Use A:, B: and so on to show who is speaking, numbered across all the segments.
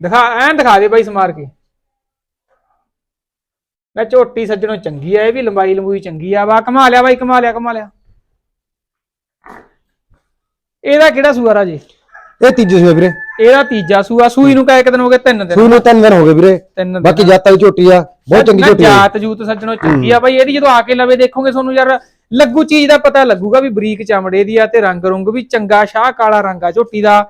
A: ਦਿਖਾ ਐਨ ਦਿਖਾ ਦੇ ਬਾਈ ਸਮਾਰ ਕੇ। ਲੈ ਝੋਟੀ ਸੱਜਣੋ ਚੰਗੀ ਆ ਇਹ ਵੀ ਲੰਬਾਈ ਲੰਬੂਈ ਚੰਗੀ ਆ। ਵਾ ਕਮਾ ਲਿਆ ਬਾਈ ਕਮਾ ਲਿਆ ਕਮਾ ਲਿਆ। ਇਹਦਾ ਕਿਹੜਾ ਸੂਆ ਰਾਜੇ?
B: ਇਹ ਤੀਜੇ ਸੂਏ ਵੀਰੇ।
A: ਇਹਦਾ ਤੀਜਾ ਸੂਆ ਸੂਈ ਨੂੰ ਕਾ ਇੱਕ ਦਿਨ ਹੋ ਗਏ ਤਿੰਨ ਦਿਨ।
B: ਸੂਈ ਨੂੰ ਤਿੰਨ ਦਿਨ ਹੋ ਗਏ ਵੀਰੇ।
A: ਤਿੰਨ ਦਿਨ।
B: ਬਾਕੀ ਜਾਤਾਂ ਦੀ ਝੋਟੀ ਆ ਬਹੁਤ ਚੰਗੀ
A: ਨਾ
B: ਝੋਟੀ ਆ।
A: ਜਾਤ ਜੂਤ ਸੱਜਣੋ ਚੰਗੀ ਆ ਬਾਈ ਇਹਦੀ ਜਦੋਂ ਆ ਕੇ ਲਵੇ ਦੇਖੋਗੇ ਤੁਹਾਨੂੰ ਯਾਰ ਲੱਗੂ ਚੀਜ਼ ਦਾ ਪਤਾ ਲੱਗੂਗਾ ਵੀ ਬਰੀਕ ਚਮੜੇ ਦੀ ਆ ਤੇ ਰੰਗ ਰੁੰਗ ਵੀ ਚੰਗਾ ਸ਼ਾਹ ਕਾਲਾ ਰੰਗ ਆ ਝੋਟੀ ਦਾ।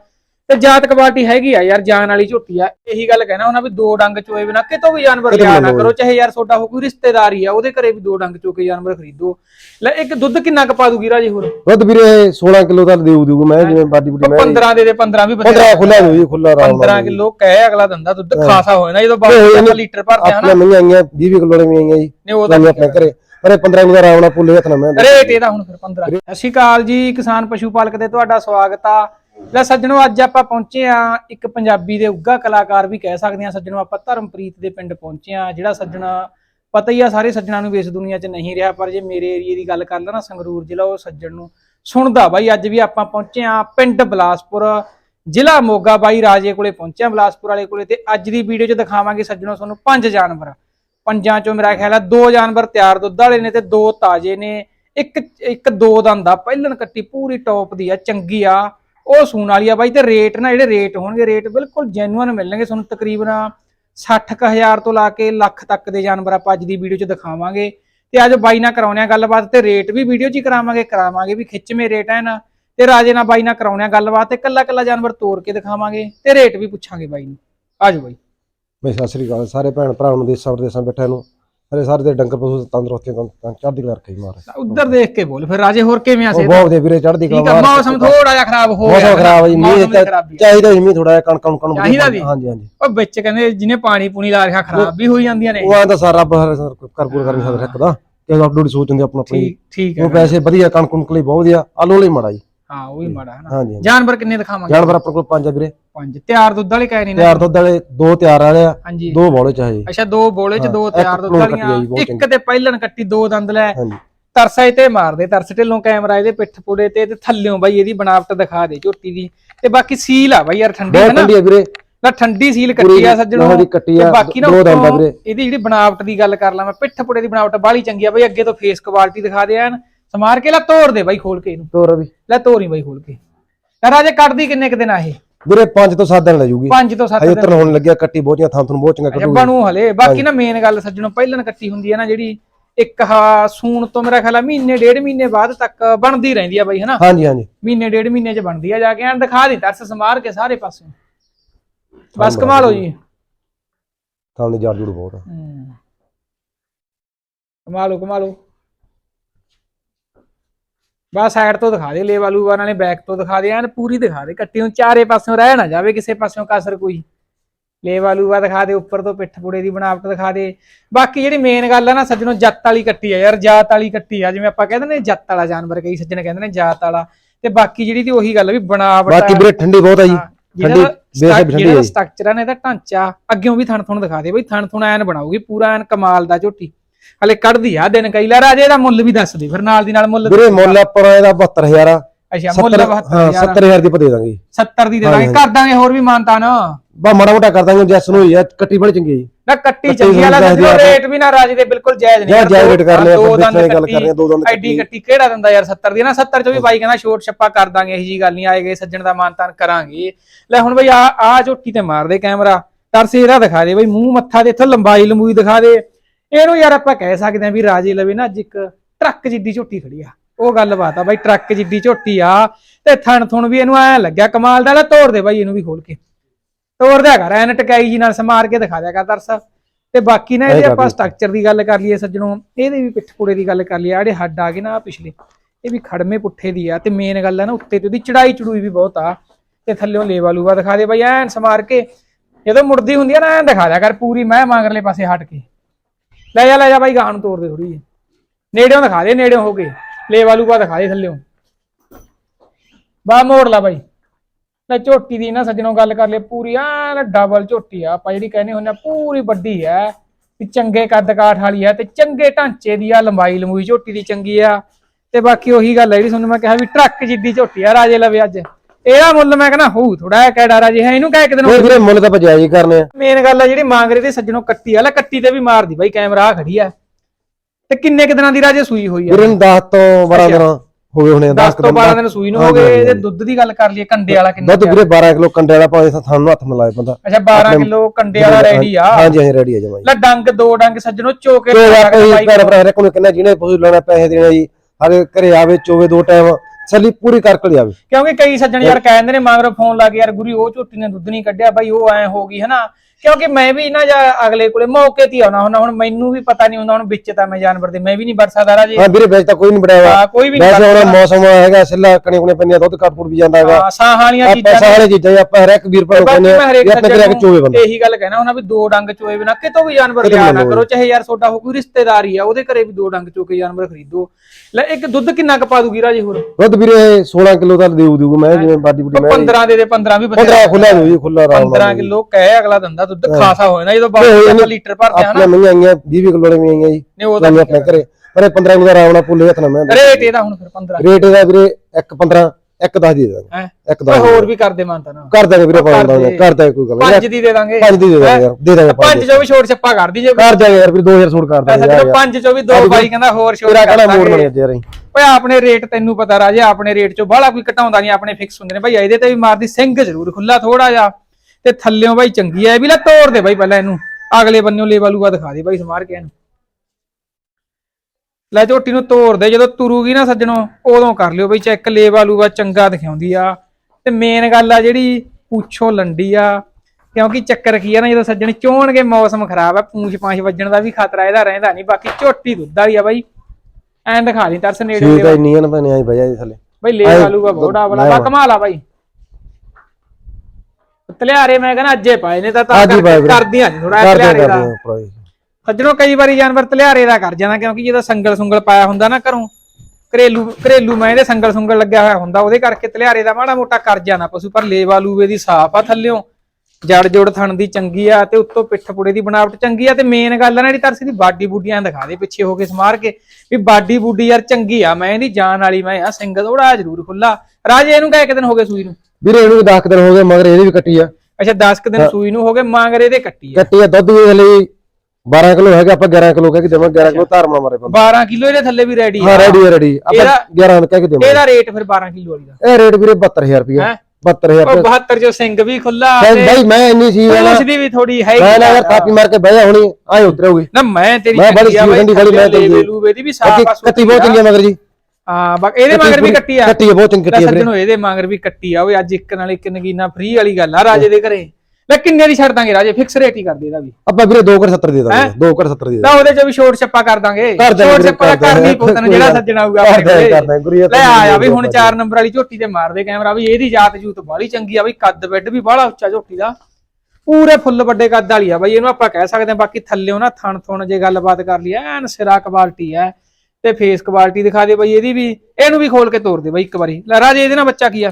A: ਤੇ ਜਾਤ ਕੁਆਲਿਟੀ ਹੈਗੀ ਆ ਯਾਰ ਜਾਨ ਵਾਲੀ ਝੋਟੀ ਆ। ਇਹੀ ਗੱਲ ਕਹਿਣਾ ਉਹਨਾਂ ਵੀ ਦੋ ਡੰਗ ਚੋਏ ਬਿਨਾ ਕਿਤੋਂ ਵੀ ਜਾਨਵਰ ਲਿਆ
B: ਵੀ
A: ਨਾ ਕਰੋ ਚਾਹੇ ਯਾਰ ਤੁਹਾਡਾ ਹੋ ਕੋਈ ਰਿਸ਼ਤੇਦਾਰੀ ਆ ਉਹਦੇ ਘਰੇ ਵੀ ਦੋ ਡੰਗ ਚੋ ਕੇ ਜਾਨਵਰ ਖਰੀਦੋ। ਲੈ ਇੱਕ ਦੁੱਧ ਕਿੰਨਾ ਕੁ ਪਾ ਦੂਗੀ ਰਾਜੇ ਹੋਰ?
B: ਦੁੱਧ ਵੀਰੇ 16 ਕਿਲੋ ਦਾ ਦੇਊ ਦੇਊ ਮੈਂ ਜਿਵੇਂ ਬਾਡੀ ਬੁੱਡੀ ਮੈਂ
A: 15 ਦੇ ਦੇ 15 ਵੀ
B: 15 ਖੁੱਲਾ ਜੀ ਖੁੱਲਾ ਆਰਾਮ
A: 15 ਕਿਲੋ ਕਹਿ ਅਗਲਾ ਦੰਦਾ ਦੁੱਧ ਖਾਸਾ ਹੋ ਜਾਂਦਾ ਜਦੋਂ 12 ਲੀਟਰ ਭਰਦੇ ਆ ਨਾ।
B: ਆਪਣੇ ਮਈਆਂ ਆਈਆਂ 20 20 ਕਿਲੋ ਦੀਆਂ ਆਈਆਂ ਜੀ।
A: ਨੇ ਉਹ ਤਾਂ
B: ਆਪਣੇ ਘਰੇ। ਇਹ 15 ਕਿਲੋ ਦਾ ਨਾਲ ਪੁੱਲੇ ਹੱਥ ਨਾਲ ਮੈਂ
A: ਰੇਟ ਇਹਦਾ ਹੁਣ ਫਿਰ 15 ਸਤਿ ਸ਼੍ਰੀ ਅਕਾਲ ਜੀ ਕਿਸਾਨ ਪਸ਼ੂ ਪਾਲਕ ਦੇ ਤੁਹਾਡਾ ਸਵਾਗਤ ਆ। ਲੈ ਸੱਜਣੋ, ਅੱਜ ਆਪਾਂ ਪਹੁੰਚੇ ਆ ਇੱਕ ਪੰਜਾਬੀ ਦੇ ਉੱਗਾ ਕਲਾਕਾਰ ਵੀ ਕਹਿ ਸਕਦੇ ਆ ਸੱਜਣੋ, ਆਪਾਂ ਧਰਮਪ੍ਰੀਤ ਦੇ ਪਿੰਡ ਪਹੁੰਚੇ ਆ ਜਿਹੜਾ ਸੱਜਣਾ ਪਤਾ ਹੀ ਆ ਸਾਰੇ ਸੱਜਣਾ ਨੂੰ ਇਸ ਦੁਨੀਆ 'ਚ ਨਹੀਂ ਰਿਹਾ, ਪਰ ਜੇ ਮੇਰੇ ਏਰੀਏ ਦੀ ਗੱਲ ਕਰ ਲਾ ਨਾ, ਸੰਗਰੂਰ ਜ਼ਿਲ੍ਹਾ, ਉਹ ਸੱਜਣ ਨੂੰ ਸੁਣਦਾ। ਬਾਈ, ਅੱਜ ਵੀ ਆਪਾਂ ਪਹੁੰਚੇ ਆ ਪਿੰਡ ਬਲਾਸਪੁਰ, ਜ਼ਿਲ੍ਹਾ ਮੋਗਾ। ਬਾਈ, ਰਾਜੇ ਕੋਲੇ ਪਹੁੰਚਿਆ ਆ ਬਲਾਸਪੁਰ ਵਾਲੇ ਕੋਲੇ ਤੇ ਅੱਜ ਦੀ ਵੀਡੀਓ 'ਚ ਦਿਖਾਵਾਂਗੇ ਸੱਜਣੋ ਤੁਹਾਨੂੰ ਪੰਜ ਜਾਨਵਰ। ਪੰਜਾਂ ਚੋਂ ਮੇਰਾ ਖਿਆਲ ਆ ਦੋ ਜਾਨਵਰ ਤਿਆਰ ਦੁੱਧ ਵਾਲੇ ਨੇ ਤੇ ਦੋ ਤਾਜ਼ੇ ਨੇ। ਇੱਕ ਇੱਕ ਦੋ ਦੰਦ ਆ। ਪਹਿਲਣ ਕੱਟੀ ਪੂਰੀ ਟੌਪ ਦੀ ਆ, ਚੰਗੀ ਆ। ਉਹ ਸੂਣ ਵਾਲੀ ਆ ਬਾਈ ਤੇ ਰੇਟ ਨਾ ਜਿਹੜੇ ਰੇਟ ਹੋਣਗੇ ਰੇਟ ਬਿਲਕੁਲ ਜੈਨੂਅਨ ਮਿਲਣਗੇ ਤੁਹਾਨੂੰ ਤਕਰੀਬਨ 60000 ਤੋਂ ਲਾ ਕੇ ਲੱਖ ਤੱਕ ਦੇ ਜਾਨਵਰ ਆਪਾਂ ਅੱਜ ਦੀ ਵੀਡੀਓ 'ਚ ਦਿਖਾਵਾਂਗੇ। ਤੇ ਅੱਜ ਬਾਈ ਨਾਲ ਕਰਾਉਣੇ ਆ ਗੱਲਬਾਤ ਤੇ ਰੇਟ ਵੀ ਵੀਡੀਓ 'ਚ ਹੀ ਕਰਾਵਾਂਗੇ ਕਰਾਵਾਂਗੇ ਵੀ ਖਿੱਚਵੇਂ ਰੇਟ ਹੈ ਨਾ। ਤੇ ਰਾਜੇ ਨਾਲ ਬਾਈ ਨਾਲ ਕਰਾਉਣੇ ਆ ਗੱਲਬਾਤ ਤੇ ਕੱਲਾ ਕੱਲਾ ਜਾਨਵਰ ਤੋੜ ਕੇ ਦਿਖਾਵਾਂਗੇ ਤੇ ਰੇਟ ਵੀ ਪੁੱਛਾਂਗੇ ਬਾਈ ਨੂੰ। ਆਜੋ ਬਾਈ।
B: ਬਈ, ਸਤਿ ਸ੍ਰੀ ਅਕਾਲ। ਸਾਰੇ ਭੈਣ ਭਰਾ ਨੂੰ ਦੇਸਾਂ ਵਿਦੇਸਾਂ ਬੈਠਿਆਂ ਨੂੰ ਸਾਰੇ ਸਾਰੇ ਦੇ ਡੰਗਰ ਪਸ਼ੂ ਤੰਦਰੁਸਤੀ ਤਾਂ ਚੜ੍ਹਦੀ ਕਲਾ ਰੱਖੀ ਮਾਰ।
A: ਉੱਧਰ ਦੇਖ ਕੇ ਬੋਲ ਫਿਰ ਰਾਜੇ ਹੋਰ ਕਿਵੇਂ ਆ ਸੇ
B: ਬਹੁਤ ਦੇ ਵੀਰੇ ਚੜ੍ਹਦੀ ਕਲਾ
A: ਆ ਮੌਸਮ ਥੋੜਾ ਜਿਹਾ ਖਰਾਬ ਹੋ ਗਿਆ।
B: ਮੌਸਮ ਖਰਾਬ ਜੀ ਮੀਂਹ। ਚਾਹੀਦਾ ਜੀ ਮੀਂਹ ਥੋੜਾ ਜਿਹਾ ਕਣਕ ਕਣਕ ਨੂੰ? ਹਾਂਜੀ ਹਾਂਜੀ।
A: ਉਹ ਵਿੱਚ ਕਹਿੰਦੇ ਜਿਹਨੇ ਪਾਣੀ ਪੂਣੀ ਲਾ ਰੱਖਿਆ ਖਰਾਬ ਵੀ ਹੋਈ ਜਾਂਦੀਆਂ ਨੇ।
B: ਉਹ ਆਂਦਾ ਸਾਰਾ ਕਰਪੂਰ ਕਰਨ ਸਕਦਾ ਰੱਖਦਾ। ਕਿ ਆਪਣੀ ਸੋਚ ਹੁੰਦੀ ਆਪਣਾ ਆਪਣੀ।
A: ਠੀਕ ਠੀਕ
B: ਉਹ ਪੈਸੇ ਵਧੀਆ ਕਣਕ ਕੁਣਕ ਲਈ ਬਹੁਤ ਵਧੀਆ। ਆਲੂ ਲਈ ਮਾੜਾ ਜੀ
A: ਹਾਂ ਉਹ ਵੀ ਮਾੜਾ ਹੈ ਨਾ।
B: ਹਾਂਜੀ ਹਾਂਜੀ।
A: ਜਾਨਵਰ ਕਿੰਨੇ ਦਿਖਾਵਾਂਗੇ?
B: ਜਾਨਵਰ ਆਪਣੇ ਕੋਲ ਪੰਜ ਆ ਵੀਰੇ।
A: ਪੰਜ। ਤਿਆਰ ਦੁੱਧ ਵਾਲੇ ਕਾਇ ਨਹੀਂ ਨਾ
B: ਤਿਆਰ ਦੁੱਧ ਵਾਲੇ ਦੋ ਤਿਆਰ ਵਾਲੇ ਆ
A: ਹਾਂਜੀ।
B: ਦੋ ਬੋਲੇ ਚਾਹੀਏ
A: ਅੱਛਾ ਦੋ ਬੋਲੇ ਚ ਦੋ
B: ਇੱਕ
A: ਤਿਆਰ ਦੁੱਧ
B: ਕਲੋਨ ਕੱਟੀ
A: ਵਾਲੀਆਂ
B: ਆ ਜੀ, ਬਹੁਤ
A: ਇੱਕ ਤੇ ਪਹਿਲਣ ਕੱਟੀ ਦੋ ਦੰਦ ਲੈ।
B: ਹਾਂਜੀ।
A: ਤਰਸਾ ਤੇ ਮਾਰਦੇ ਤਰਸ ਢਿੱਲੋਂ ਕੈਮਰਾ ਇਹਦੇ ਪਿੱਠ ਪੁੜੇ ਤੇ ਤੇ ਥੱਲਿਓਂ ਬਾਈ ਇਹਦੀ ਬਣਾਵਟ ਦਿਖਾ ਦੇ ਝੋਟੀ ਦੀ। ਤੇ ਬਾਕੀ ਸੀਲ ਆ ਬਾਈ ਯਾਰ ਠੰਡੀ ਹੈ
B: ਬਹੁਤ
A: ਨਾ?
B: ਠੰਡੀ ਆ ਵੀਰੇ।
A: ਨਾ ਠੰਡੀ ਸੀਲ ਕੱਟੀ ਆ ਸੱਜਣੋ।
B: ਲੋਹੇ ਦੀ ਕੱਟੀ
A: ਤੇ
B: ਆ,
A: ਬਾਕੀ ਨਾ
B: ਦੋ ਦੰਦ ਆ
A: ਉੱਤੋਂ
B: ਵੀਰੇ।
A: ਇਹਦੀ ਜਿਹੜੀ ਬਣਾਵਟ ਦੀ ਗੱਲ ਕਰ ਲਾਂ ਮੈਂ ਪਿੱਠ ਪੁੜੇ ਦੀ ਬਣਾਵਟ ਬਾਹਲੀ ਚੰਗੀ ਆ ਬਈ ਅੱਗੇ ਤੋਂ ਫੇਸ ਕੁਆਲਿਟੀ ਦਿਖਾ ਦੇ ਐਨ। ਸਮਾਰ ਕੇ ਲੈ ਤੋੜ ਦੇ ਬਾਈ ਖੋਲ ਕੇ ਇਹਨੂੰ।
B: ਤੋਰ ਵੀ।
A: ਲੈ ਤੋਰੀ ਬਾਈ ਖੋਲ ਕੇ। ਯਾਰ ਰਾਜੇ ਕੱਢਦੀ ਕਿੰਨੇ ਕੁ ਦਿਨ ਆ ਇਹ?
B: ਵੀਰੇ 5 ਤੋਂ 7 ਦਿਨ ਲੈ ਜੂਗੀ।
A: 5 ਤੋਂ 7
B: ਹਜੇ
A: ਦਿਨ।
B: ਤਰ ਹੋਣ ਲੱਗਿਆ ਕੱਟੀ ਬਹੁਤੀਆਂ ਥਾਂ ਤੁਹਾਨੂੰ ਬਹੁਤ ਚੰਗਾ ਕੱਢੂਗੀ।
A: ਬਣੂ ਹਲੇ। ਬਾਕੀ ਨਾ ਮੇਨ ਗੱਲ ਸੱਜਣੋ ਪਹਿਲਾਂ ਕੱਟੀ ਹੁੰਦੀ ਹੈ ਨਾ ਜਿਹੜੀ ਇੱਕ ਹਾ ਸੂਣ ਤੋਂ ਮੇਰਾ ਖਿਆਲ ਆ ਮਹੀਨੇ ਡੇਢ ਮਹੀਨੇ ਬਾਅਦ ਤੱਕ ਬਣਦੀ ਰਹਿੰਦੀ ਆ ਬਾਈ ਹਨਾ?
B: ਹਾਂਜੀ ਹਾਂਜੀ।
A: ਮਹੀਨੇ ਡੇਢ ਮਹੀਨੇ ਚ ਬਣਦੀ ਆ। ਜਾ ਕੇ ਐਨ ਦਿਖਾ ਦੇ ਤਰਸ ਸਮਾਰ ਕੇ ਸਾਰੇ ਪਾਸੇ। ਬਸ ਕਮਾ ਲਓ ਜੀ।
B: ਥਾਂ ਦੀ ਜੜ ਜੁੜ ਬਹੁਤ ਆ।
A: ਹਮ। ਕਮਾ ਲਓ ਕਮਾ ਲਓ ਬਸ ਸਾਈਡ ਤੋਂ ਦਿਖਾ ਦੇ ਲੇਵਾ ਲੂਵਾ ਨਾਲੇ ਬੈਕ ਤੋਂ ਦਿਖਾ ਦੇ ਐਨ ਪੂਰੀ ਦਿਖਾ ਦੇ ਕੱਟੀ ਨੂੰ ਚਾਰੇ ਪਾਸਿਓਂ ਰਹਿ ਨਾ ਜਾਵੇ ਕਿਸੇ ਪਾਸਿਓਂ ਕਸਰ ਕੋਈ। ਲੇਵਾ ਲੂਵਾ ਦਿਖਾ ਦੇ ਉੱਪਰ ਤੋਂ ਪਿੱਠ ਪੁੜੇ ਦੀ ਬਣਾਵਟ ਦਿਖਾ ਦੇ। ਬਾਕੀ ਜਿਹੜੀ ਮੇਨ ਗੱਲ ਆ ਨਾ ਸੱਜਣੋ ਜੱਤ ਵਾਲੀ ਕੱਟੀ ਆ ਯਾਰ ਜਾਤ ਵਾਲੀ ਕੱਟੀ ਆ ਜਿਵੇਂ ਆਪਾਂ ਕਹਿੰਦੇ ਨੇ ਜੱਤ ਵਾਲਾ ਜਾਨਵਰ ਕਈ ਸੱਜਣ ਕਹਿੰਦੇ ਨੇ ਜਾਤ ਵਾਲਾ। ਤੇ ਬਾਕੀ ਜਿਹੜੀ ਦੀ ਉਹੀ ਗੱਲ ਆ ਵੀ ਬਣਾਵਟ
B: ਬਾਕੀ ਵੀਰੇ ਠੰਡੀ ਬਹੁਤ ਆ ਜੀ। ਠੰਡੀ
A: ਜਿਹੜਾ
B: ਬੇਸ ਵੀ ਠੰਡੀ
A: ਜਿਹੜਾ
B: ਹੈ
A: ਸਟਰਕਚਰ ਆ ਨਾ ਇਹਦਾ ਢਾਂਚਾ ਅੱਗਿਓਂ ਵੀ ਥਣ ਥੁਣ ਦਿਖਾ ਦੇ ਬਈ ਥਣ ਥੁਣ ਐਨ ਬਣਾਉਗੀ ਪੂਰਾ ਐਨ ਕਮਾਲ ਦਾ ਝੋਟੀ। ਹਲੇ ਕੱਢਦੀ ਆ ਦਿਨ ਕਈ ਲੈ ਰਾਜੇ ਦਾ ਮੁੱਲ ਵੀ ਦੱਸ ਦੇ ਫਿਰ ਨਾਲ ਦੀ ਨਾਲ ਮੁੱਲ
B: ਵੀਰੇ ਮੁੱਲ ਆਪਣਾ ਇਹਦਾ 72000 ਆ।
A: ਅੱਛਾ ਮੁੱਲ
B: 70 ਹਾਂ
A: 72000
B: 70000 ਦੀ ਆਪਾਂ ਦੇ ਦਾਂਗੇ।
A: 70 ਦੀ ਦੇ ਦਾਂਗੇ ਕਰ ਦਾਂਗੇ ਹੋਰ ਵੀ ਮਾਨਤਾ ਨਾ
B: ਬਾ ਮਾੜਾ ਮੋਟਾ ਕਰ ਦਾਂਗੇ ਜੈਸ ਨੂੰ ਹੀ ਆ ਕੱਟੀ ਬੜੀ ਚੰਗੀ ਜੀ।
A: ਨਾ ਕੱਟੀ ਚੰਗੀ ਵਾਲਾ
B: ਜੀ
A: ਰੇਟ ਵੀ ਨਾ ਰਾਜੇ ਦੇ ਬਿਲਕੁਲ ਜਾਇਜ਼ ਨਹੀਂ
B: ਜਾਇਜ਼ ਰੇਟ ਕਰ ਲਿਆ,
A: ਦੋ
B: ਆਪਾਂ
A: ਦੰਦ
B: ਗੱਲ ਕਰ ਰਹੇ ਦੋ ਦੰਦ
A: ਐਡੀ
B: ਕੱਟੀ।
A: ਕੱਟੀ ਕਿਹੜਾ ਦਿੰਦਾ ਯਾਰ 70 ਦੀ ਨਾ 70 ਚੋਂ ਵੀ ਬਾਈ ਕਹਿੰਦਾ ਛੋਟ ਛੱਪਾ ਕਰ ਦਾਂਗੇ ਇਹੀ ਜੀ ਗੱਲ ਨਹੀਂ ਆਏਗੇ ਸੱਜਣ ਦਾ ਮਾਨਤਾਨ ਕਰਾਂਗੇ। ਲੈ ਹੁਣ ਬਈ ਆ ਆ ਝੋਟੀ ਤੇ ਮਾਰ ਦੇ ਕੈਮਰਾ ਤਰਸ ਇਹਦਾ ਦਿਖਾ ਦੇ ਬਈ ਮੂੰਹ ਮੱਥਾ ਦੇ ਇੱਥੋਂ ਲੰਬਾਈ ਲੰਬੂਈ ਦਿਖਾ ਦੇ। ਇਹਨੂੰ ਯਾਰ ਆਪਾਂ ਕਹਿ ਸਕਦੇ ਹਾਂ ਵੀ ਰਾਜੇ ਲਵੇ ਨਾ ਅੱਜ ਇੱਕ ਟਰੱਕ ਜਿੱਡੀ ਝੋਟੀ ਖੜੀ ਆ। ਉਹ ਗੱਲਬਾਤ ਆ ਬਾਈ ਟਰੱਕ ਜਿੱਡੀ ਝੋਟੀ ਆ ਤੇ ਥਣ ਥੁਣ ਵੀ ਇਹਨੂੰ ਐ ਲੱਗਿਆ ਕਮਾਲ ਦਾ ਲੈ ਤੋੜ ਦੇ ਬਾਈ ਇਹਨੂੰ ਵੀ ਖੋਲ ਕੇ। ਤੋੜ ਦਿਆ ਕਰ ਐਨ ਟਕਾਈ ਜੀ ਨਾਲ ਸਮਾਰ ਕੇ ਦਿਖਾ ਦਿਆ ਕਰ ਤਰਸ ਤੇ ਬਾਕੀ ਨਾ ਇਹਦੇ ਆਪਾਂ। ਸਟਰਕਚਰ ਦੀ ਗੱਲ ਕਰ ਲਈਏ ਸੱਜਣੋ ਇਹਦੇ ਵੀ ਪਿੱਠ ਪੂੜੇ ਦੀ ਗੱਲ ਕਰ ਲਈਏ ਜਿਹੜੇ ਹੱਡ ਆ ਗਏ ਨਾ ਪਿਛਲੇ ਇਹ ਵੀ ਖੜਮੇ ਪੁੱਠੇ ਦੀ ਆ। ਤੇ ਮੇਨ ਗੱਲ ਆ ਨਾ ਉੱਤੇ ਤੇ ਉਹਦੀ ਚੜਾਈ ਚੜੂਈ ਵੀ ਬਹੁਤ ਆ। ਤੇ ਥੱਲੇੋਂ ਲੇਵਾ ਲੂਵਾ ਦਿਖਾ ਦੇ ਬਾਈ ਐਨ ਸਮਾਰ ਕੇ ਜਦੋਂ ਮੁੜਦੀ ਹੁੰਦੀ ਆ ਨਾ ਐਨ ਦਿਖਾ ਦਿਆ ਕਰ ਪੂਰੀ ਮੈਂ ਮਗਰਲੇ ਪਾਸੇ ਹਟ ਕੇ। ਲੈ ਜਾ ਲੈ ਜਾ ਬਾਈ ਗਾਂ ਨੂੰ ਤੋੜ ਦੇ ਥੋੜੀ ਜਿਹੀ। ਨੇੜਿਓਂ ਦਿਖਾ ਦੇ, ਨੇੜਿਓਂ ਹੋ ਕੇ। ਲੇਵਾ ਲੂਵਾ ਦਿਖਾ ਦੇ ਥੱਲੇੋਂ। ਬਾ ਮੋੜ ਲਾ ਬਾਈ। ਲੈ ਝੋਟੀ ਦੀ ਨਾ ਸੱਜਣੋਂ ਗੱਲ ਕਰ ਲਈ ਪੂਰੀ ਐਨ ਡਬਲ ਝੋਟੀ ਆ। ਆਪਾਂ ਜਿਹੜੀ ਕਹਿੰਦੇ ਹੁੰਦੇ ਆ, ਪੂਰੀ ਵੱਡੀ ਐ ਵੀ ਚੰਗੇ ਕੱਦ ਕਾਠ ਵਾਲੀ ਆ ਤੇ ਚੰਗੇ ਢਾਂਚੇ ਦੀ ਆ, ਲੰਬਾਈ ਲੰਬੂਈ ਝੋਟੀ ਦੀ ਚੰਗੀ ਆ। ਤੇ ਬਾਕੀ ਉਹੀ ਗੱਲ ਹੈ ਜਿਹੜੀ ਤੁਹਾਨੂੰ ਮੈਂ ਕਿਹਾ ਵੀ ਟਰੱਕ ਜਿੱਡੀ ਝੋਟੀ ਆ, ਰਾਜੇ ਲਵੇ ਅੱਜ। ਇਹਦਾ ਮੁੱਲ ਮੈਂ ਕਹਿੰਦਾ ਹੋਊ ਥੋੜਾ ਜਿਹਾ ਕਹਿ ਡਾਰਾ ਜੀ ਹੈ ਇਹਨੂੰ ਕਹਿ ਕਿਤੇ
B: ਉਹ ਵੀਰੇ ਮੁੱਲ ਤਾਂ ਭਜਾਈ ਹੀ ਕਰਨੇ ਆ।
A: ਮੇਨ ਗੱਲ ਆ ਜਿਹੜੀ ਮੰਗ ਰਹੀ ਤੇ ਸੱਜਣੋਂ ਕੱਟੀ ਆ ਲੈ ਕੱਟੀ ਤੇ ਵੀ ਮਾਰਦੀ ਬਾਈ ਕੈਮਰਾ ਆ ਖੜੀ ਆ। ਤੇ ਕਿੰਨੇ ਕੁ ਦਿਨਾਂ ਦੀ ਰਾਜੇ ਸੂਈ ਹੋਈ ਆ?
B: ਵੀਰੇ ਨੂੰ 10 ਤੋਂ 12 ਦਿਨ ਹੋ ਗਏ ਹੋਣੇ
A: 10 ਤੋਂ 12 ਦਿਨ ਸੂਈ ਨੂੰ ਹੋ ਗਏ ਇਹਦੇ ਦੁੱਧ ਦੀ ਗੱਲ ਕਰ ਲਈਏ ਕੰਡੇ ਵਾਲਾ ਕਿੰਨਾ
B: ਦੁੱਧ ਵੀਰੇ 12 ਕਿਲੋ ਕੰਡੇ ਵਾਲਾ ਪਾਵੇ ਸਾਨੂੰ ਹੱਥ ਮਿਲਾਏ ਬੰਦਾ।
A: ਅੱਛਾ 12 ਕਿਲੋ ਕੰਡੇ ਵਾਲਾ ਰੈਡੀ ਆ।
B: ਹਾਂਜੀ ਹਾਂਜੀ ਰੈਡੀ ਆ ਜਮਾਈ
A: ਲੈ ਡੰਗ ਦੋ ਡੰਗ ਸੱਜਣੋਂ ਚੋਕੇ
B: ਤੇ ਘਰ ਭਰਾ ਕੋਲ ਕਿੰਨਾ ਜਿਹਨੇ ਪਸ਼ੂ ਲੈਣਾ ਪੈਸੇ ਦੇਣਾ ਜੀ। ਹਰੇ ਘਰੇ ਆਵੇ ਚੋਵੇ ਦੋ ਟਾਈਮ ਸਲੀ ਪੂਰੀ ਕਰਕੇ ਲਿਆਵੇ।
A: ਕਿਉਂਕਿ ਕਈ ਸੱਜਣ ਯਾਰ ਕਹਿੰਦੇ ਨੇ ਮਗਰ ਫੋਨ ਲਾ ਕੇ ਯਾਰ ਗੁਰੀ ਉਹ ਝੋਟੀ ਨੇ ਦੁੱਧ ਨਹੀਂ ਕੱਢਿਆ ਬਾਈ ਉਹ ਐ ਹੋ ਗਈ ਹਨਾ? ਕਿਉਂਕਿ ਮੈਂ ਵੀ ਨਾ ਜਾਂ ਅਗਲੇ ਕੋਲੇ ਮੌਕੇ ਤੇ ਆਉਣਾ ਹੁੰਦਾ ਹੁਣ ਮੈਨੂੰ ਵੀ ਪਤਾ ਨਹੀਂ ਹੁੰਦਾ ਹੁਣ ਵਿੱਚ ਤਾਂ ਮੈਂ ਜਾਨਵਰ ਦੇ ਮੈਂ ਵੀ ਨਹੀਂ ਵੜ ਸਕਦਾ ਰਾਜੇ।
B: ਹਾਂ ਵੀਰੇ ਵੇਚ ਤਾਂ ਕੋਈ ਨਹੀਂ ਬੜਾਇਆ
A: ਹਾਂ, ਕੋਈ ਵੀ ਨਹੀਂ
B: ਵੈਸੇ ਹੁਣ ਮੌਸਮ ਹੈਗਾ ਸਿੱਲਾ ਕਣੇ ਕੁਣੇ ਪੈਂਦੀਆਂ ਦੁੱਧ ਕੱਟਪੁਰ ਵੀ ਜਾਂਦਾ ਹੈਗਾ।
A: ਹਾਂ ਸਾਹਾਂ ਵਾਲੀਆਂ
B: ਆਪਾਂ
A: ਚੀਜ਼ਾਂ
B: ਸਾਰੇ ਚੀਜ਼ਾਂ ਆਪਾਂ ਹਰ ਇੱਕ ਵੀਰ
A: ਬਾਕੀ
B: ਕਹਿੰਦੇ ਆ ਕੇ
A: ਸੱਜਣ
B: ਚੋਵੇ ਬੰਦਾ।
A: ਇਹੀ ਗੱਲ ਕਹਿਣਾ ਉਹਨਾਂ ਵੀ ਦੋ ਡੰਗ ਚੋਏ ਬਿਨਾ ਕਿਤੋਂ ਵੀ ਜਾਨਵਰ ਲਿਆ ਨਾ ਕਰੋ ਚਾਹੇ ਯਾਰ ਤੁਹਾਡਾ ਹੋ ਕੋਈ ਰਿਸ਼ਤੇਦਾਰੀ ਆ ਉਹਦੇ ਘਰੇ ਵੀ ਦੋ ਡੰਗ ਚੋਕੇ ਜਾਨਵਰ ਖਰੀਦੋ। ਲੈ ਇੱਕ ਦੁੱਧ ਕਿੰਨਾ ਕੁ ਪਾ ਦੂਗੀ ਰਾਜੇ ਹੋਰ?
B: ਦੁੱਧ ਵੀਰੇ 16 ਕਿਲੋ ਦਾ ਦੇਊ ਦੇਊ ਮੈਂ ਜਿਵੇਂ ਬਾਡੀ ਬੁੱਡੀ ਮੈਂ
A: 15 ਦੇ ਦੇ 15 ਵੀ
B: 15 ਖੁੱਲਾ ਦੇਊ ਜੀ ਖੁੱਲਾ ਆਰਾਮ
A: 15 ਕਿਲੋ ਕਹਿ ਅਗਲਾ ਦੰਦਾ ਦੁੱਧ ਖਾਸਾ ਹੋ ਜਾਂਦਾ ਜਦੋਂ ਬਾਕੀ ਆਪਾਂ ਲੀਟਰ ਭਰਦੇ ਆ ਨਾ।
B: ਮਹੀਆਂ ਆਈਆਂ 20 ਕਿਲੋ ਵਾਲੀਆਂ ਆਈਆਂ ਜੀ।
A: ਨੇ ਉਹ ਤਾਂ
B: ਆਪਣੇ ਘਰੇ ਪਰ ਇਹ 15 ਕਿਲੋ ਦਾ ਆਰਾਮ ਨਾਲ ਪੁੱਲੇ ਹੱਥ ਨਾਲ ਮੈਂ
A: ਰੇਟ ਇਹਦਾ ਹੁਣ ਫਿਰ 15
B: ਰੇਟ ਇਹਦਾ ਵੀਰੇ 1 15 1 10 ਦੇ ਦਾਂਗੇ। 1 10
A: ਹੋਰ ਵੀ ਕਰਦੇ ਮਾਨਤਾ ਨਾ
B: ਕਰ ਦਾਂਗੇ ਵੀਰੇ ਪਾਉਣ ਦਾ। ਕਰ ਦਾਂਗੇ ਕੋਈ ਗੱਲ ਨਹੀਂ।
A: ਪੰਜ ਦੀ ਦੇ ਦਾਂਗੇ।
B: ਪੰਜ ਦੀ ਦੇ ਦਾਂਗੇ ਯਾਰ ਦੇ ਦਾਂਗੇ
A: ਪੰਜ ਚੋਂ ਵੀ ਛੋਟ ਛੱਪਾ ਕਰ ਦੀ ਜੇ
B: ਕਰ ਦਾਂਗੇ ਯਾਰ ਵੀਰੇ 2000 ਛੋੜ ਕਰ ਦਾਂਗੇ ਯਾਰ
A: ਪੰਜ ਚੋਂ ਵੀ ਦੋ ਬਾਈ ਕਹਿੰਦਾ ਹੋਰ ਛੋਟ ਕਰ
B: ਕਹਣਾ ਮੋੜ
A: ਦਾਂਗੇ।
B: ਨਹੀਂ ਅੱਜ ਯਾਰ।
A: ਓਏ ਆਪਣੇ ਰੇਟ ਤੈਨੂੰ ਪਤਾ ਰਾਜੇ ਆਪਣੇ ਰੇਟ ਚੋਂ ਬਾਹਲਾ ਕੋਈ ਘਟਾਉਂਦਾ ਨਹੀਂ ਆਪਣੇ ਫਿਕਸ ਹੁੰਦੇ ਨੇ। ਭਾਈ ਇਹਦੇ ਤੇ ਵੀ ਮਾਰਦੀ ਸਿੰਘ ਜ਼ਰੂਰ ਖੁੱਲਾ ਥੋੜਾ ਜਿਹਾ। ਤੇ ਥੱਲਿਓਂ ਬਾਈ ਚੰਗੀ ਐ ਵੀ ਲੈ ਤੋੜ ਦੇ ਬਾਈ ਪਹਿਲਾਂ ਇਹਨੂੰ। ਅਗਲੇ ਬੰਨਿਓ ਲੇਵਲੂਗਾ ਦਿਖਾ ਦੇ ਬਾਈ ਸਮਾਰ ਕੇ ਇਹਨੂੰ। ਲੈ ਝੋਟੀ ਨੂੰ ਤੋੜ ਦੇ ਜਦੋਂ ਤੁਰੂਗੀ ਨਾ ਸੱਜਣੋ ਉਦੋਂ ਕਰ ਲਿਓ ਬਈ ਚੈੱਕ ਲੇਵਲੂਗਾ ਚੰਗਾ ਦਿਖਾਉਂਦੀ ਆ। ਤੇ ਮੇਨ ਗੱਲ ਆ ਜਿਹੜੀ ਪੁੱਛੋ ਲੰਡੀ ਆ ਕਿਉਂਕਿ ਚੱਕਰ ਕੀ ਆ ਨਾ ਜਦੋਂ ਸੱਜਣ ਚੋਣਗੇ ਮੌਸਮ ਖਰਾਬ ਆ ਪੂੰਛ ਪਾਂਛ ਵੱਜਣ ਦਾ ਵੀ ਖਤਰਾ ਇਹਦਾ ਰਹਿੰਦਾ ਨਹੀਂ ਬਾਕੀ ਝੋਟੀ ਦੁੱਧ ਵਾਲੀ ਆ ਬਾਈ। ਐਂ ਦਿਖਾ ਲਈ ਤਰਸ ਨੇੜੇ
B: ਠੀਕ ਇੰਨੀ ਆ ਨਾ ਥੱਲੇ।
A: ਬਈ ਲੈ ਆਲੂਗਾ ਬੋੜਾ ਬਾ ਕਮਾਲ ਆ ਬਾਈ। ਤਲਿਆਰੇ ਮੈਂ ਕਹਿੰਦਾ ਅੱਜੇ ਪਾਏ ਨੇ ਤਾਂ ਤਾਂ
B: ਅੱਜ ਹੀ ਪਾਏ
A: ਕਰਕੇ
B: ਵੀਰੇ।
A: ਕਰਦੀਆਂ ਨਹੀਂ ਥੋੜਾ
B: ਕਰਦੇ
A: ਤਲਿਆਰੇ ਦਾ
B: ਕਰਦੇ ਉੱਪਰੋਂ ਜੀ।
A: ਸੱਜਣੋ ਕਈ ਵਾਰੀ ਜਾਨਵਰ ਤਲਿਆਰੇ ਦਾ ਕਰ ਜਾਂਦਾ ਕਿਉਂਕਿ ਜਿਹਦਾ ਸੰਗਲ ਸੁੰਗਲ ਪਾਇਆ ਹੁੰਦਾ ਨਾ ਘਰੋਂ ਘਰੇਲੂ ਘਰੇਲੂ ਮੈਂ ਇਹਦੇ ਸੰਗਲ ਸੁੰਗਲ ਲੱਗਿਆ ਹੋਇਆ ਹੁੰਦਾ ਉਹਦੇ ਕਰਕੇ ਤਲਿਆਰੇ ਦਾ ਮਾੜਾ ਮੋਟਾ ਕਰ ਜਾਣਾ ਪਸ਼ੂ ਪਰ ਲੇਵਾ ਲੂਵੇ ਦੀ ਸਾਫ਼ ਆ ਥੱਲਿਓਂ ਜੜ ਜੋੜ ਥਣ ਦੀ ਚੰਗੀ ਆ ਤੇ ਉੱਤੋਂ ਪਿੱਠ ਪੁੜੇ ਦੀ ਬਣਾਵਟ ਚੰਗੀ ਆ ਤੇ ਮੇਨ ਗੱਲ ਆ ਨਾ ਜਿਹੜੀ ਤਰਸ ਦੀ ਬਾਡੀ ਬੂਡੀਆਂ ਦਿਖਾ ਦੇ ਪਿੱਛੇ ਹੋ ਕੇ ਸਮਾਰ ਕੇ ਵੀ ਬਾਡੀ ਬੂਡੀ ਯਾਰ ਚੰਗੀ ਆ ਮੈਂ ਇਹਦੀ ਜਾਨ ਵਾਲੀ ਮੈਂ ਆ ਸਿੰਘ ਥੋੜਾ ਜ਼ਰੂਰ ਖੁੱਲਾ ਰਾਜੇ ਇਹਨੂੰ ਕਹਿ ਕਿਦਨ ਹੋ ਗਏ ਸੂਈ ਨੂੰ?
B: ਵੀਰੇ ਇਹਨੂੰ ਵੀ 10 ਦਿਨ ਹੋ ਗਏ ਮਗਰ ਇਹਦੀ ਵੀ ਕੱਟੀ ਆ।
A: ਅੱਛਾ 10 ਕੁ ਦਿਨ ਸੂਈ ਨੂੰ ਹੋ ਗਏ ਮੰਗਰੇ ਇਹਦੇ ਕੱਟੀ ਆ।
B: ਕੱਟੀ ਆ ਦੁੱਧ ਵੀ ਹਲੇ 12 ਕਿਲੋ ਹੈਗਾ ਆਪਾਂ 11 ਕਿਲੋ ਕਹਿ ਕੇ ਦੇਵਾਂਗੇ 11 ਕਿਲੋ ਧਾਰਮਾ ਮਾਰੇ ਬੰਦਾ।
A: 12 ਕਿਲੋ ਇਹਦੇ ਥੱਲੇ ਵੀ ਰੈਡੀ
B: ਹਾਂ
A: ਆ
B: ਰੈਡੀ ਹੈ ਰੈਡੀ ਆਪਾਂ
A: ਇਹਦਾ-
B: 11 ਕਹਿ ਕੇ ਦੇਵਾਂਗੇ।
A: ਇਹਦਾ ਰੇਟ ਫਿਰ 12 ਕਿਲੋ ਵਾਲੀ ਦਾ।
B: ਇਹ ਰੇਟ ਵੀਰੇ 72000 ਰੁਪਏ
A: ਹੈਂ?
B: 72000
A: ਉਹ
B: ਰੁਪਏ।
A: 72 ਚੋਂ ਸਿੰਘ ਵੀ ਖੁੱਲਾ
B: ਬਾਈ ਮੈਂ ਇੰਨੀ ਸੀ ਨਾ
A: ਉਸ ਦੀ ਵੀ ਥੋੜੀ ਹੈਗੀ
B: ਮੈਂ ਨਾ ਯਾਰ ਥਾਪੀ ਮਾਰ ਕੇ ਬਹਿ ਜਾ ਹੁਣੀ ਆਏ ਉਤਰੋਗੀ
A: ਨਾ ਮੈਂ ਤੇਰੀ
B: ਮੈਂ ਬੜੀ
A: ਚੰਗੀ
B: ਮੈਂ।
A: ਲੂਵੇ ਦੀ ਵੀ ਸਾਫ਼
B: ਕੱਟੀ ਬਹੁਤ ਚੰਗੀ ਆ ਮਗਰ ਜੀ।
A: ਹਾਂ ਬਾ ਇਹਦੇ ਮਗਰ ਵੀ ਕੱਟੀ ਆ।
B: ਕੱਟੀ ਆ ਬਹੁਤ ਚੰਗੀ
A: ਲੈ
B: ਕੱਟੀ ਆ ਵੀਰੇ।
A: ਸੱਜਣੋ ਇਹਦੇ ਮਗਰ ਵੀ ਕੱਟੀ ਆ। ਓਏ ਅੱਜ ਇੱਕ ਨਾਲ ਇੱਕ ਨਗੀਨਾ ਫ੍ਰੀ ਵਾਲੀ ਗੱਲ ਆ ਰਾਜੇ ਦੇ ਘਰੇ। ਲੈ ਕਿੰਨੇ ਦੀ ਛੱਡ ਦਾਂਗੇ ਰਾਜੇ? ਫਿਕਸ ਰੇਟ ਹੀ ਕਰ ਦੇ ਇਹਦਾ ਵੀ।
B: ਆਪਾਂ ਵੀਰੇ 2 ਕਰ 70 ਦੇ ਦਾਂਗੇ 2 ਕਰ 70 ਦੇ
A: ਲੈ ਉਹਦੇ ਚ ਵੀ ਛੋਟ ਛੱਪਾ ਕਰ ਦਾਂਗੇ।
B: ਦਾਂਗੇ ਵੀਰੇ,
A: ਛੱਪਾ
B: ਕਰ ਦਾਂਗੇ।
A: ਕਰਨੀ ਪੁੱਤਨ ਜਿਹੜਾ ਸੱਜਣਾ ਆਊਗਾ ਆਪਣੇ
B: ਦਾਂਗੇ, ਦਾਂਗੇ, ਗੁਰੀਆ
A: ਲੈ
B: ਤਾਂ
A: ਆਇਆ ਵੀ
B: ਨਹੀਂ
A: ਹੁਣ 4 ਨੰਬਰ ਵਾਲੀ ਝੋਟੀ ਤੇ ਮਾਰਦੇ ਕੈਮਰਾ ਵੀ ਇਹਦੀ ਜਾਤ ਜੂਤ ਬਾਹਲੀ ਚੰਗੀ ਆ ਬਈ ਕੱਦ ਬੈੱਡ ਵੀ ਬਾਹਲਾ ਉੱਚਾ ਝੋਟੀ ਦਾ। ਪੂਰੇ ਫੁੱਲ ਵੱਡੇ ਕੱਦ ਵਾਲੀ ਆ ਬਈ ਇਹਨੂੰ ਆਪਾਂ ਕਹਿ ਸਕਦੇ ਹਾਂ ਬਾਕੀ ਥੱਲੇੋਂ ਨਾ ਥਣ ਥੁਣ ਜੇ ਗੱਲਬਾਤ ਕਰ ਲਈ ਐਨ ਸਿਰਾ ਕੁਆਲਿਟੀ ਹੈ ਤੇ ਫੇਸ ਕੁਆਲਿਟੀ ਦਿਖਾ ਦੇ ਬਈ ਇਹਦੀ ਵੀ ਇਹਨੂੰ ਵੀ ਖੋਲ ਕੇ ਤੋੜ ਦੇ ਬਈ ਇੱਕ ਵਾਰੀ। ਲੈ ਰਾਜੇ ਇਹਦੇ ਨਾਲ ਬੱਚਾ ਕੀ ਆ?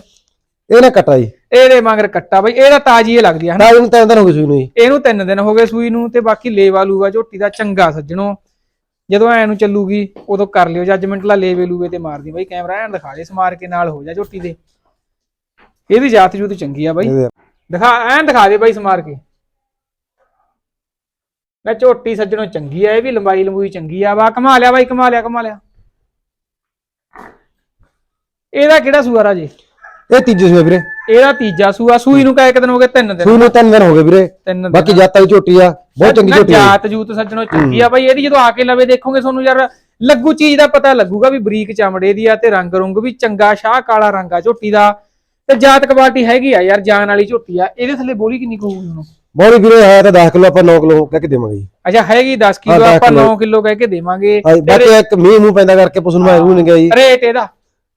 B: ਇਹ ਨਾ ਕੱਟਾ ਜੀ।
A: ਇਹਦੇ ਮਗਰ ਕੱਟਾ ਬਈ ਇਹਦਾ ਤਾਜੀ ਇਹ ਲੱਗਦੀ ਆ ਹਨਾ?
B: ਇਹਨੂੰ ਤਾਂ ਅੰਦਰ ਹੋ ਸੂਈ ਨੂੰ ਜੀ।
A: ਇਹਨੂੰ ਤਿੰਨ ਦਿਨ ਹੋ ਗਏ ਸੂਈ ਨੂੰ ਤੇ ਬਾਕੀ ਲੇਵਾ ਲੂਗਾ ਝੋਟੀ ਦਾ ਚੰਗਾ ਸੱਜਣੋ। ਜਦੋਂ ਐ ਨੂੰ ਚੱਲੂਗੀ ਉਦੋਂ ਕਰ ਲਿਓ ਜੱਜਮੈਂਟ ਲਾ ਲੇਵੇ ਲੂਵੇ ਤੇ ਮਾਰਦੀ ਬਈ ਕੈਮਰਾ ਐਨ ਦਿਖਾ ਦੇ ਸਮਾਰ ਕੇ ਨਾਲ ਹੋ ਜਾ ਝੋਟੀ ਦੇ। ਇਹਦੀ ਜਾਤ ਜੂਤ ਚੰਗੀ ਆ ਬਾਈ।
B: ਇਹਦੇ-
A: ਦਿਖਾ ਐਨ ਦਿਖਾ ਦੇ ਬਾਈ ਸਮਾਰ ਕੇ। ਮੈਂ ਝੋਟੀ ਸੱਜਣੋ ਚੰਗੀ ਆ ਇਹ ਵੀ ਲੰਬਾਈ ਲੰਬੂਈ ਚੰਗੀ ਆ। ਵਾ ਕਮਾ ਲਿਆ ਬਾਈ ਕਮਾ ਲਿਆ ਕਮਾ ਲਿਆ। ਇਹਦਾ ਕਿਹੜਾ ਸੂਆ ਰਾਜੇ?
B: ਇਹ ਤੀਜੀ ਆ ਵੀਰੇ।
A: ਇਹਦਾ ਤੀਜਾ ਸੂਆ ਸੂਈ ਨੂੰ ਕਾਇ ਦਿਨ ਹੋ ਗਏ ਤਿੰਨ ਦਿਨ।
B: ਸੂਈ ਨੂੰ ਤਿੰਨ ਦਿਨ ਹੋ ਗਏ ਵੀਰੇ।
A: ਤਿੰਨ ਦਿਨ।
B: ਬਾਕੀ ਜਾਤਾਂ ਦੀ ਝੋਟੀ ਆ ਬਹੁਤ ਚੰਗੀ
A: ਨਾ
B: ਝੋਟੀ ਆ।
A: ਜਾਤ ਜੂਤ ਸੱਜਣੋ ਚੰਗੀ ਆ ਬਾਈ ਇਹਦੀ ਜਦੋਂ ਆ ਕੇ ਲਵੇ ਦੇਖੋਗੇ ਤੁਹਾਨੂੰ ਯਾਰ ਲੱਗੂ ਚੀਜ਼ ਦਾ ਪਤਾ ਲੱਗੂਗਾ ਵੀ ਬਰੀਕ ਚਮੜੇ ਦੀ ਆ ਤੇ ਰੰਗ ਰੁੰਗ ਵੀ ਚੰਗਾ ਸ਼ਾਹ ਕਾਲਾ ਰੰਗ ਆ ਝੋਟੀ ਦਾ। ਤੇ ਜਾਤ ਕੁਆਲਿਟੀ ਹੈਗੀ ਆ ਯਾਰ ਜਾਨ ਵਾਲੀ ਝੋਟੀ ਆ। ਇਹਦੇ ਥੱਲੇ ਬੋਲੀ ਕਿੰਨੀ ਕੁ ਹੋਊਗੀ ਹੁਣ
B: ਬਹੁਤ ਵੀਰੇ ਹੈ ਤਾਂ 10 ਕਿਲੋ ਆਪਾਂ 9 ਕਿਲੋ ਕਹਿ ਕੇ ਦੇਵਾਂਗੇ ਜੀ।
A: ਅੱਛਾ ਹੈਗੀ 10 ਕਿਲੋ
B: ਦਸ
A: ਆਪਾਂ
B: ਕਿੱਲੋ।
A: 9 ਕਿਲੋ ਕਹਿ ਕੇ ਦੇਵਾਂਗੇ।
B: ਹਾਂਜੀ, ਬਾਕੀ ਇੱਕ ਮੀਂਹ ਮੂੰਹ ਪੈਂਦਾ ਕਰਕੇ ਪੁੱਛ ਨੂੰ ਮੈਂ ਨਹੀਂ ਗਿਆ ਜੀ।
A: ਰੇਟ ਇਹਦਾ।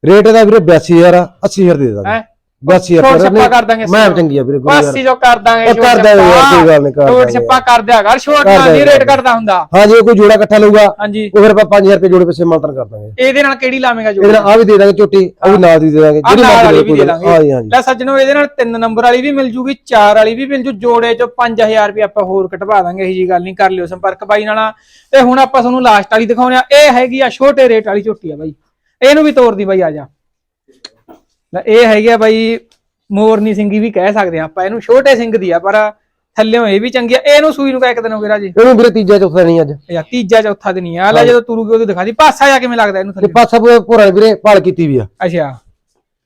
B: ਰੇਟ ਇਹਦਾ ਵੀਰੇ 82000 ਆ 80000 ਦੇ ਦਾਂਗੇ।
A: ਹੈ?
B: 82000
A: ਛੋਟ
B: ਰੁਪਏ
A: ਛੱਪਾ ਕਰ ਦਾਂਗੇ
B: ਮੈਂ ਚੰਗੀ ਆ ਵੀਰੇ ਗੁਰੂ ਯਾਰ
A: ਪਾਸੀ ਜੋ ਕਰ ਦਾਂਗੇ
B: ਉਹ ਕਰ ਦਾਂਗੇ ਯਾਰ, ਕੋਈ ਗੱਲ ਨੀ, ਕਰ ਦਾਂਗੇ
A: ਛੱਪਾ ਕਰ ਦਿਆ ਕਰ ਛੋਟ ਨਾਲ ਨਹੀਂ। ਰੇਟ ਕਰਦਾ ਹੁੰਦਾ।
B: ਹਾਂ ਜੇ ਕੋਈ ਜੋੜਾ ਇਕੱਠਾ ਲਊਗਾ ਉਹ ਫਿਰ ਆਪਾਂ 5000 ਰੁਪਏ ਜੋੜੇ ਪਿੱਛੇ ਮਾਲਤਨ ਕਰ ਦਾਂਗੇ।
A: ਇਹਦੇ ਨਾਲ ਕਿਹੜੀ ਲਾਵੇਂਗਾ ਜੋ
B: ਇਹਦੇ ਨਾਲ ਆ ਵੀ ਦੇ ਦਾਂਗੇ ਝੋਟੀ ਉਹ ਵੀ ਨਾਲ ਦੀ ਦੇ ਦਾਂਗੇ
A: ਵਾਲੀ ਵੀ ਦੇ ਦਾਂਗੇ।
B: ਹਾਂ ਜੀ ਹਾਂ ਜੀ।
A: ਲੈ ਸੱਜਣੋ ਇਹਦੇ ਨਾਲ 3 ਨੰਬਰ ਵਾਲੀ ਵੀ ਮਿਲ ਜੂਗੀ 4 ਵਾਲੀ ਵੀ ਮਿਲ ਜੂ ਜੋੜੇ ਚੋਂ 5000 ਰੁਪਏ ਆਪਾਂ ਹੋਰ ਕਟਵਾ ਦਾਂਗੇ ਇਹੀ ਜੀ ਗੱਲ ਨਹੀਂ ਕਰ ਲਿਓ ਸੰਪਰਕ ਬਾਈ ਨਾਲ। ਤੇ ਹੁਣ ਆਪਾਂ ਤੁਹਾਨੂੰ ਲਾਸਟ ਵਾਲੀ ਦਿਖਾਉਣੇ ਆ ਇਹ ਹੈਗੀ ਆ ਛੋਟੇ ਰੇਟ ਵਾਲੀ ਝੋਟੀ ਆ ਬਾਈ। ਇਹਨੂੰ ਵੀ ਤੋੜ ਦੀ ਬਾਈ ਆ ਜਾ। ਲੈ ਇਹ ਹੈਗੀ ਆ ਬਾਈ ਮੋਰਨੀ ਸਿੰਘੀ ਵੀ ਕਹਿ ਸਕਦੇ ਆ ਆਪਾਂ ਇਹਨੂੰ ਛੋਟੇ ਸਿੰਘ ਦੀ ਆ ਪਰ ਥੱਲਿਓਂ ਇਹ ਵੀ ਚੰਗੀ ਆ। ਇਹਨੂੰ ਸੂਈ ਨੂੰ ਕਹਿ ਇੱਕ ਦਿਨ ਹੋ ਗਿਆ ਰਾਜੀ।
B: ਇਹਨੂੰ ਵੀਰੇ ਤੀਜਾ ਚੌਥਾ ਨਹੀਂ ਅੱਜ।
A: ਯਾ ਤੀਜਾ ਚੌਥਾ ਦਿਨ ਹੀ ਆ ਲੈ ਜਦੋਂ ਤੁਰੂਗੀ ਉਹਦੀ ਦਿਖਾ ਦੀ। ਪਾਸਾ ਜਾ ਕਿਵੇਂ ਲੱਗਦਾ ਇਹਨੂੰ
B: ਤੇ
A: ਥੱਲੇ?
B: ਪਾਸਾ ਪੂਰਾ ਭੋਰਾ ਵੀਰੇ ਭਾਲ ਕੀਤੀ ਵੀ ਆ।
A: ਅੱਛਾ।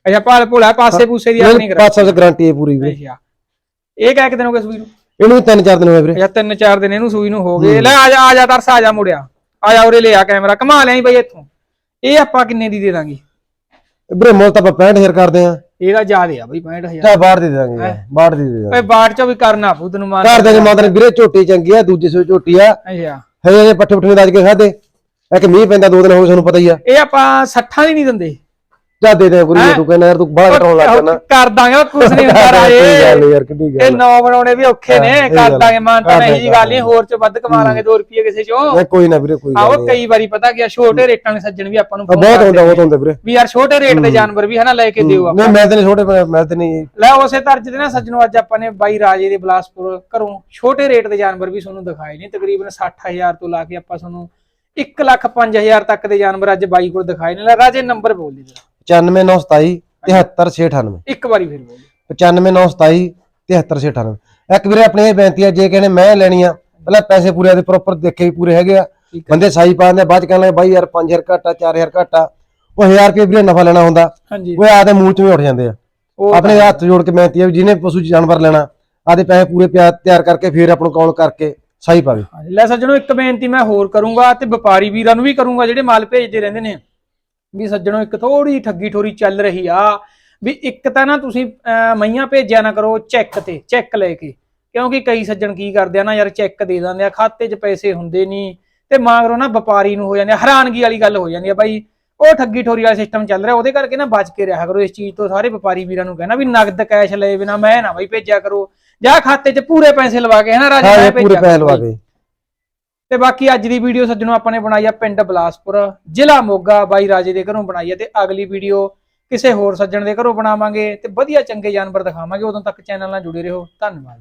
A: ਅੱਛਾ ਪਾਲ ਭੋਲਾ ਪਾਸੇ ਪੂਸੇ ਦੀ ਆਪਣੀ ਕਰਾ
B: ਪਾਸਾ ਦੀ ਗਾਰੰਟੀ ਹੈ ਪੂਰੀ ਵੀਰੇ।
A: ਅੱਛਾ। ਇਹ ਕਹਿ ਇੱਕ ਦਿਨ ਹੋ ਗਿਆ ਸੂਈ ਨੂੰ?
B: ਇਹਨੂੰ ਤਿੰਨ ਚਾਰ ਦਿਨ ਹੋਏ ਵੀਰੇ।
A: ਅੱਛਾ ਤਿੰਨ ਚਾਰ ਦਿਨ ਇਹਨੂੰ ਸੂਈ ਨੂੰ ਹੋ ਗਏ। ਲੈ ਆ ਜਾ ਆ ਜਾ ਤਰਸ ਆ ਜਾ ਮੁੜਿਆ ਆ ਜਾ ਉਰੇ ਲੈ ਆ ਕੈਮਰਾ। ਘਮਾ ਲਿਆਈ ਬਈ ਇੱਥੋਂ। ਇਹ ਆਪਾਂ ਕਿੰਨੇ ਦੀ ਦੇ ਦਾਂਗੇ?
B: ਵੀਰੇ ਮੁੱਲ ਤਾਂ ਆਪਾਂ 65000 ਕਰਦੇ ਆ
A: ਇਹਦਾ ਜ਼ਿਆਦੇ ਆ ਬਈ 65000
B: ਚਾਹ ਬਾਹਰ ਦੇ ਦਾਂਗੇ ਬਾਹਰ ਦੇ ਦੇ ਦਾਂਗੇ।
A: ਓਏ ਬਾਟ ਚੋਂ ਵੀ ਕਰਨਾ ਪੂ ਤੈਨੂੰ ਮਾਰ
B: ਘਰ ਦੇ ਨੇ ਵੀਰੇ ਝੋਟੀ ਚੰਗੀ ਆ ਦੂਜੇ ਸੋ ਝੋਟੀ ਆ।
A: ਅੱਛਾ।
B: ਹਜੇ ਪੱਠੇ ਪੁੱਠੇ ਦੱਜ ਕੇ ਖਾਦੇ ਇੱਕ ਮੀਂਹ ਪੈਂਦਾ ਦੋ ਦਿਨ ਹੋ ਗਏ ਤੁਹਾਨੂੰ ਪਤਾ ਹੀ ਆ।
A: ਇਹ ਆਪਾਂ 60 ਦੀ ਨਹੀਂ ਦਿੰਦੇ।
B: ਜਾ ਦੇ ਦੇ ਗੁਰੂ ਤੂੰ ਕਹਿੰਦਾ ਯਾਰ ਤੂੰ ਬਾਹਰ ਕਟਾਉਣ ਲੱਗ ਜਾਣਾ
A: ਕਰ ਦਾਂਗੇ ਕੁਛ ਨਹੀਂ ਹੁੰਦਾ
B: ਯਾਰ ਕਿੱਡੀ
A: ਇਹ ਨੌ ਬਣਾਉਣੇ ਵੀ ਔਖੇ ਨੇ ਕਰ। ਦਾਂਗੇ ਮਾਨ ਤਾਂ ਨਹੀਂ ਜੀ ਗੱਲ ਨਹੀਂ ਹੋਰ ਚ ਵੱਧ ਕਮਾ ਲਾਂਗੇ 2 ਰੁਪਏ ਕਿਸੇ ਚੋਂ।
B: ਨਹੀਂ ਕੋਈ ਨਾ ਵੀਰੇ ਕੋਈ
A: ਆਓ ਕਈ ਵਾਰੀ ਪਤਾ ਗਿਆ ਛੋਟੇ ਰੇਟਾਂ ਦੇ ਸੱਜਣ ਵੀ ਆਪਾਂ ਨੂੰ
B: ਬਹੁਤ ਹੁੰਦਾ ਬਹੁਤ। ਹੁੰਦਾ ਵੀਰੇ।
A: ਵੀ ਯਾਰ ਛੋਟੇ ਰੇਟ ਦੇ ਜਾਨਵਰ ਵੀ ਹਨਾ ਲੈ ਕੇ ਦਿਓ ਆਪਾਂ।
B: ਨਹੀਂ ਮੈਂ ਤੇ ਨਹੀਂ ਛੋਟੇ ਮੈਂ- ਮੈਂ ਤੇ ਨਹੀਂ।
A: ਲੈ ਉਸੇ ਤਰਜ ਦੇ ਨਾ ਸੱਜਣੋ ਅੱਜ ਆਪਾਂ ਨੇ ਬਾਈ ਰਾਜੇ ਦੇ ਬਲਾਸਪੁਰ ਘਰੋਂ ਛੋਟੇ ਰੇਟ ਦੇ ਜਾਨਵਰ ਵੀ ਤੁਹਾਨੂੰ ਦਿਖਾਏ ਨੇ। ਤਕਰੀਬਨ 60000 ਤੋਂ ਲਾ ਕੇ ਆਪਾਂ ਤੁਹਾਨੂੰ 1 ਲੱਖ 5000 ਤੱਕ ਦੇ ਜਾਨਵਰ ਅੱਜ ਬਾਈ ਕੋਲ ਦਿਖਾਏ ਨੇ। ਲੈ ਰਾਜੇ ਨੰਬਰ ਬੋਲ ਦੇ ਜਰਾ।
B: 95927 73698
A: ਇੱਕ ਵਾਰੀ ਫਿਰ ਬੋਲ।
B: 95927 73698 ਇੱਕ ਵੀਰੇ ਆਪਣੀ ਇਹ ਬੇਨਤੀ ਹੈ ਜੇ ਕਹਿੰਦੇ ਮੈਂ ਲੈਣੀ ਆ ਪਹਿਲਾਂ ਪੈਸੇ ਪੂਰੇ ਦੇ ਪ੍ਰੋਪਰ ਦੇਖੇ ਵੀ ਪੂਰੇ ਹੈਗੇ ਆ।
A: ਠੀਕ
B: ਬੰਦੇ ਸਾਈ ਪਾਉਂਦੇ ਆ, ਬਾਅਦ ਚ ਕਹਿਣ ਲੱਗੇ ਬਾਈ ਯਾਰ 5000 ਘਾਟਾ 4000 ਘਾਟਾ ਉਹ 1000 ਰੁਪਏ ਵੀਰੇ ਨਫਾ ਲੈਣਾ ਹੁੰਦਾ।
A: ਹਾਂਜੀ।
B: ਉਹ ਆਦੇ ਮੂੰਹ ਚ ਵੀ ਉੱਠ ਜਾਂਦੇ ਆ।
A: ਉਹ
B: ਆਪਣੇ ਹੱਥ ਜੋੜ ਕੇ ਬੇਨਤੀ ਹੈ ਵੀ ਜਿਹਨੇ ਪਸ਼ੂ ਜਾਨਵਰ ਲੈਣਾ ਆਦੇ ਪੈਸੇ ਪੂਰੇ ਪਿਆ- ਤਿਆਰ ਕਰਕੇ ਫਿਰ ਆਪਾਂ ਨੂੰ ਕਾਲ ਕਰਕੇ ਸਾਈ ਪਾਵੇ।
A: ਹਾਂਜੀ, ਲੈ ਸੱਜਣੋ ਇੱਕ ਬੇਨਤੀ ਮੈਂ ਹੋਰ ਕਰੂੰਗਾ ਤੇ ਵਪਾਰੀ ਵੀਰਾਂ ਨੂੰ ਵੀ ਕਰੂੰਗਾ ਜਿਹੜੇ ਮਾਲ ਭੇਜਦੇ ਰਹਿੰਦੇ ਨੇ। ਵੀ ਸੱਜਣੋ ਇੱਕ ਥੋੜੀ ਠੱਗੀ ਠੋਰੀ ਚੱਲ ਰਹੀ ਆ। ਵੀ ਇੱਕ ਤਾਂ ਨਾ ਤੁਸੀਂ ਮਈਆਂ ਭੇਜਿਆ ਨਾ ਕਰੋ ਚੈੱਕ ਤੇ ਚੈੱਕ ਲੈ ਕੇ। ਕਿਉਂਕਿ ਕਈ ਸੱਜਣ ਕੀ ਕਰਦੇ ਆ ਨਾ ਯਾਰ ਚੈੱਕ ਦੇ ਦਿੰਦੇ ਆ ਖਾਤੇ 'ਚ ਪੈਸੇ ਹੁੰਦੇ ਨਹੀਂ ਤੇ ਮਗਰੋਂ ਨਾ ਵਪਾਰੀ ਨੂੰ ਹੋ ਜਾਂਦੇ ਆ ਹੈਰਾਨਗੀ ਵਾਲੀ ਗੱਲ ਹੋ ਜਾਂਦੀ ਆ ਬਾਈ। ਉਹ ਠੱਗੀ ਠੋਰੀ ਵਾਲਾ ਸਿਸਟਮ ਚੱਲ ਰਿਹਾ ਉਹਦੇ ਕਰਕੇ ਨਾ ਬਚ ਕੇ ਰਿਹਾ ਕਰੋ ਇਸ ਚੀਜ਼ ਤੋਂ। ਸਾਰੇ ਵਪਾਰੀ ਵੀਰਾਂ ਨੂੰ ਕਹਿਣਾ ਵੀ ਨਗਦ ਕੈਸ਼ ਲਏ ਬਿਨਾ ਮੈਂ ਨਾ ਬਾਈ ਭੇਜਿਆ ਕਰੋ। ਜਾਂ ਖਾਤੇ 'ਚ ਪੂਰੇ ਪੈਸੇ ਲਵਾ ਕੇ ਰਾਜੇ
B: ਹਾਂ
A: ਮੈਂ
B: ਇਹ ਪੂਰੇ ਪੈਸੇ ਲਵਾ। ਕੇ।
A: ਤੇ ਬਾਕੀ ਅੱਜ ਦੀ ਵੀਡੀਓ ਸੱਜਣੋ ਆਪਾਂ ਨੇ ਬਣਾਈ ਆ ਪਿੰਡ ਬਲਾਸਪੁਰ, ਜ਼ਿਲ੍ਹਾ ਮੋਗਾ, ਬਾਈ ਰਾਜੇ ਦੇ ਘਰੋਂ ਬਣਾਈ ਆ ਤੇ ਅਗਲੀ ਵੀਡੀਓ ਕਿਸੇ ਹੋਰ ਸੱਜਣ ਦੇ ਘਰੋਂ ਬਣਾਵਾਂਗੇ ਤੇ ਵਧੀਆ ਚੰਗੇ ਜਾਨਵਰ ਦਿਖਾਵਾਂਗੇ। ਉਦੋਂ ਤੱਕ ਚੈਨਲ ਨਾਲ ਜੁੜੇ ਰਹੋ। ਧੰਨਵਾਦ।